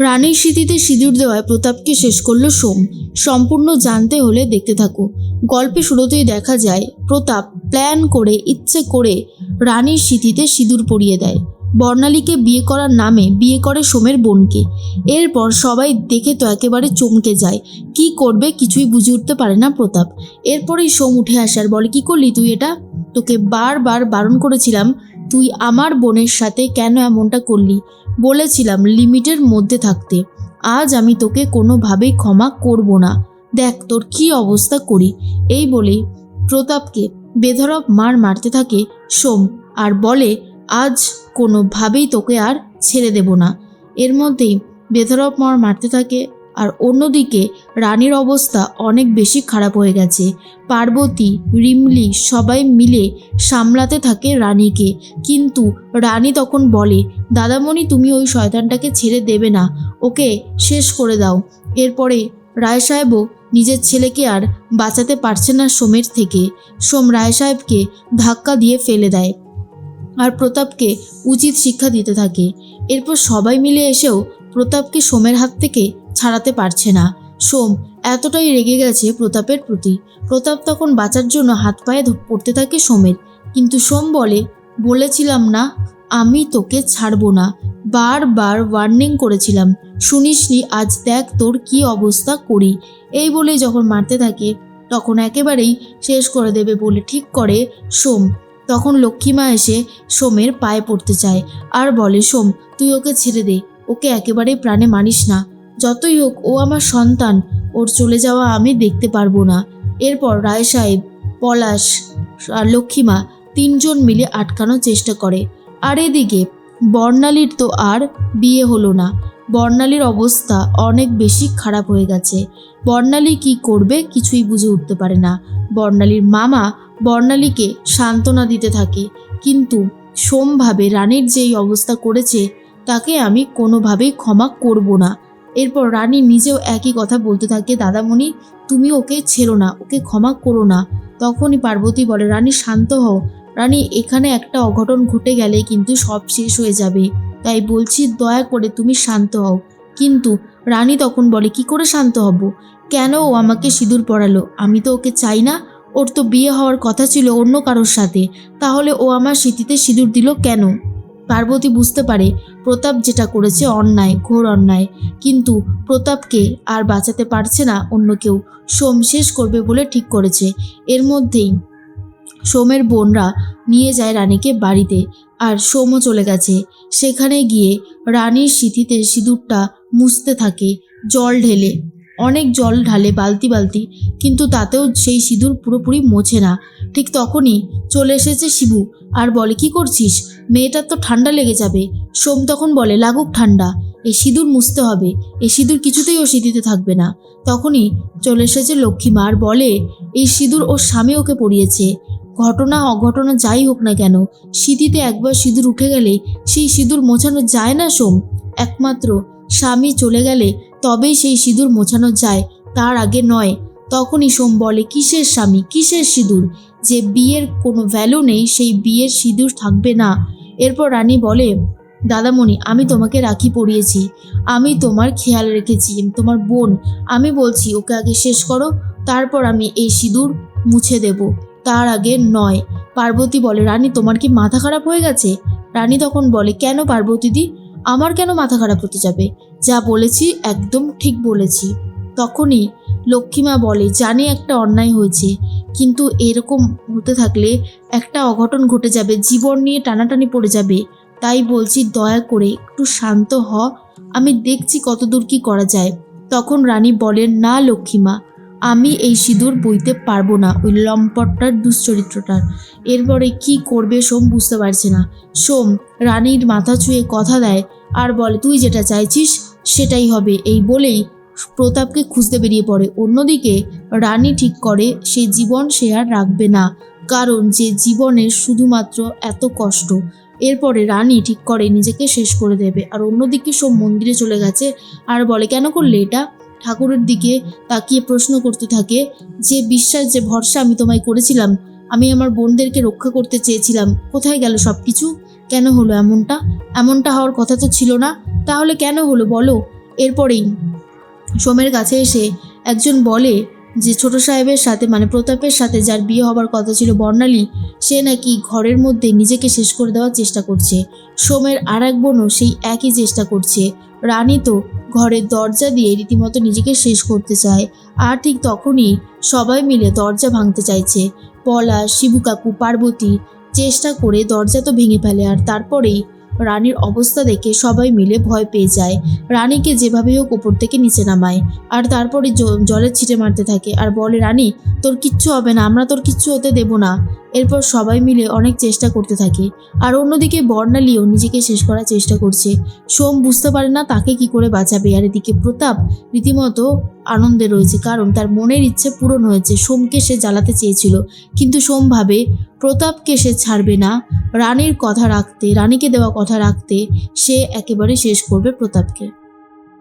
রানীর স্মৃতিতে সিঁদুর দেওয়ায় প্রতাপকে শেষ করল সোম। সম্পূর্ণ জানতে হলে দেখতে থাকো। গল্পে শুরুতেই দেখা যায়, প্রতাপ প্ল্যান করে, ইচ্ছে করে রানীর স্মৃতিতে সিঁদুর পরিয়ে দেয়। বর্ণালীকে বিয়ে করার নামে বিয়ে করে সোমের বোনকে। এরপর সবাই দেখে তো একেবারে চমকে যায়। কি করবে কিছুই বুঝে উঠতে পারে না প্রতাপ। এরপরেই সোম উঠে আসার বলে, কি করলি তুই এটা? তোকে বারবার বারণ করেছিলাম তুই আমার বোনের সাথে কেন এমনটা করলি? বলেছিলাম লিমিটের মধ্যে থাকতে। আজ আমি তোকে কোনোভাবেই ক্ষমা করব না। দেখ তোর কি অবস্থা করি। এই বলেই প্রতাপকে বেধরব মার মারতে থাকে সোম আর বলে, আজ কোনোভাবেই তোকে আর ছেড়ে দেব না। এর মধ্যেই বেধরব মার মারতে থাকে আর অন্যদিকে রানীর অবস্থা অনেক বেশি খারাপ হয়ে গেছে। পার্বতী, রিমলি সবাই মিলে সামলাতে থাকে রানীকে। কিন্তু রানী তখন বলে, দাদামণি, তুমি ওই শয়তানটাকে ছেড়ে দেবে না। ওকে শেষ করে দাও। এরপরে রায় সাহেবও নিজের ছেলেকে আর বাঁচাতে পারছে না সোমের থেকে। সোম রায় সাহেবকে ধাক্কা দিয়ে ফেলে দেয় আর প্রতাপকে উচিত শিক্ষা দিতে থাকে। এরপর সবাই মিলে এসেও প্রতাপকে সোমের হাত থেকে ছাড়াতে পারছে না। সোম এতটাই রেগে গেছে প্রতাপের প্রতি। প্রতাপ তখন বাঁচার জন্য হাত পায়ে পড়তে থাকে সোমের। কিন্তু সোম বলে, বলেছিলাম না, আমি তোকে ছাড়বো না। বারবার ওয়ার্নিং করেছিলাম। শুনিসনি, আজ দেখ তোর কি অবস্থা করি। এই বলেই যখন মারতে থাকে, তখন একেবারেই শেষ করে দেবে বলে ঠিক করে সোম। তখন লক্ষ্মীমা এসে সোমের পায়ে পড়তে চায়। আর বলে, সোম, তুই ওকে ছেড়ে দে। ওকে একেবারেই প্রাণে মানিস না। যতই হোক, ও আমার সন্তান। ওর চলে যাওয়া আমি দেখতে পারব না। এরপর রায় সাহেব, পলাশ আর লক্ষ্মীমা তিনজন মিলে আটকানোর চেষ্টা করে। আর এদিকে বর্ণালীর তো আর বিয়ে হলো না। বর্ণালীর অবস্থা অনেক বেশি খারাপ হয়ে গেছে। বর্ণালী কি করবে কিছুই বুঝে উঠতে পারে না। বর্ণালীর মামা বর্ণালীকে সান্ত্বনা দিতে থাকে। কিন্তু সোমভাবে রানীর যেই অবস্থা করেছে, তাকে আমি কোনোভাবেই ক্ষমা করব না। এরপর রানী নিজেও একই কথা বলতে থাকে, দাদামণি, তুমি ওকে ছেড়ো না, ওকে ক্ষমা করো না। তখনই পার্বতী বলে, রানী, শান্ত হও। রানী, এখানে একটা অঘটন ঘটে গেলে কিন্তু সব শেষ হয়ে যাবে। তাই বলছি, দয়া করে তুমি শান্ত হও। কিন্তু রানী তখন বলে, কি করে শান্ত হব? কেন ও আমাকে সিঁদুর পরালো? আমি তো ওকে চাই না। ওর তো বিয়ে হওয়ার কথা ছিল অন্য কারোর সাথে। তাহলে ও আমার স্মৃতিতে সিঁদুর দিল কেন? পার্বতী বুঝতে পারে প্রতাপ যেটা করেছে অন্যায়, ঘোর অন্যায়। কিন্তু প্রতাপকে আর বাঁচাতে পারছে না অন্য কেউ। সোম শেষ করবে বলে ঠিক করেছে। এর মধ্যেই সোমের বোনরা নিয়ে যায় রানীকে বাড়িতে আর সোমও চলে গেছে। সেখানে গিয়ে রানীর স্মৃতিতে সিঁদুরটা মুছতে থাকে, জল ঢেলে। অনেক জল ঢালে বালতি বালতি, কিন্তু তাতেও সেই সিঁদুর পুরোপুরি মোছে না। ঠিক তখনই চলে এসেছে শিবু। আর বলে, কি করছিস? মেয়েটার তো ঠান্ডা লেগে যাবে। সোম তখন বলে, লাগুক ঠান্ডা, এই সিঁদুর মুছতে হবে। এই সিঁদুর কিছুতেই ও স্মৃতিতে থাকবে না। তখনই চলে এসেছে লক্ষ্মীমা আর বলে, এই সিঁদুর ওর স্বামী ওকে পরিয়েছে। ঘটনা, অঘটনা যাই হোক না কেন স্মৃতিতে একবার সিঁদুর উঠে গেলে সেই সিঁদুর মোছানো যায় না, সোম? একমাত্র স্বামী চলে গেলে তবেই সেই সিঁদুর মোছানো যায়, তার আগে নয়। তখনই সোম বলে, কিসের স্বামী? কিসের সিঁদুর? যে বিয়ের কোনো ভ্যালু নেই, সেই বিয়ের সিঁদুর থাকবে না। এরপর রানী বলে, দাদামণি, আমি তোমাকে রাখি পরিয়েছি। আমি তোমার খেয়াল রেখেছি, তোমার বোন। আমি বলছি, ওকে আগে শেষ করো, তারপর আমি এই সিঁদুর মুছে দেব। তার আগে নয়। পার্বতী বলে, রানী, তোমার কি মাথা খারাপ হয়ে গেছে? রানী তখন বলে, কেন পার্বতীদি আমার কেন মাথা খারাপ হতে যাবে? যা বলেছি, একদম ঠিক বলেছি। তখনই লক্ষ্মীমা বলে, জানি একটা অন্যায় হয়েছে, কিন্তু এরকম হতে থাকলে একটা অঘটন ঘটে যাবে, জীবন নিয়ে টানাটানি পড়ে যাবে। তাই বলছি, দয়া করে একটু শান্ত হ, আমি দেখছি কতদূর কি করা যায়। তখন রানী বলেন, না লক্ষ্মীমা, আমি এই সিঁদুর বইতে পারব না, ওই লম্পটটার দুশ্চরিত্রটার। এরপরে কি করবে সোম বুঝতে পারছে না। সোম রানীর মাথা ছুঁয়ে কথা দেয়, আর বলে, তুই যেটা চাইছিস সেটাই হবে। এই বলেই প্রতাপকে খুঁজতে বেরিয়ে পড়ে। অন্যদিকে রানী ঠিক করে, সে জীবন সে আর রাখবে না, কারণ যে জীবনের শুধুমাত্র এত কষ্ট, এরপরে রানী ঠিক করে নিজেকে শেষ করে দেবে। আর অন্যদিকে সব মন্দিরে চলে গেছে আর বলে, কেন করলে এটা? ঠাকুরের দিকে তাকিয়ে প্রশ্ন করতে থাকে, যে বিশ্বাস, যে ভরসা আমি তোমায় করেছিলাম, আমি আমার বোনদেরকে রক্ষা করতে চেয়েছিলাম, কোথায় গেল সব কিছু কেন হলো এমনটা? এমনটা হওয়ার কথা তো ছিল না। তাহলে কেন হলো বলো? এরপরেই সোমের কাছে এসে একজন বলে যে ছোট সাহেবের সাথে মানে প্রতাপের সাথে যার বিয়ে হবার কথা ছিল বর্ণালী, সে নাকি ঘরের মধ্যে নিজেকে শেষ করে দেওয়ার চেষ্টা করছে। সোমের আর এক বোনও সেই একই চেষ্টা করছে। রানী তো ঘরের দরজা দিয়ে রীতিমতো নিজেকে শেষ করতে চায় আর ঠিক তখনই সবাই মিলে দরজা ভাঙতে চাইছে। পলাশ, শিবু কাকু, পার্বতী চেষ্টা করে দরজা তো ভেঙে ফেলে আর তারপরেই রানীর অবস্থা দেখে সবাই মিলে ভয় পেয়ে যায়। রানীকে যেভাবে হোক ওপর থেকে নিচে নামায়। আর তারপরে জলের ছিটে মারতে থাকে। আর বলে, রানী, তোর কিচ্ছু হবে না, আমরা তোর কিচ্ছু হতে দেব না। এরপর সবাই মিলে অনেক চেষ্টা করতে থাকে। আর অন্যদিকে বর্ণালীও নিজেকে শেষ করার চেষ্টা করছে। সোম বুঝতে পারে না তাকে কি করে বাঁচাবে। আর এদিকে প্রতাপ রীতিমতো আনন্দে রয়েছে। কারণ তার মনের ইচ্ছে পূরণ হয়েছে। সোমকে সে জ্বালাতে চেয়েছিল। কিন্তু সোম ভাবে প্রতাপকে সে ছাড়বে না। রানীর কথা রাখতে, রানীকে দেওয়া কথা রাখতে সে একেবারে শেষ করবে প্রতাপকে।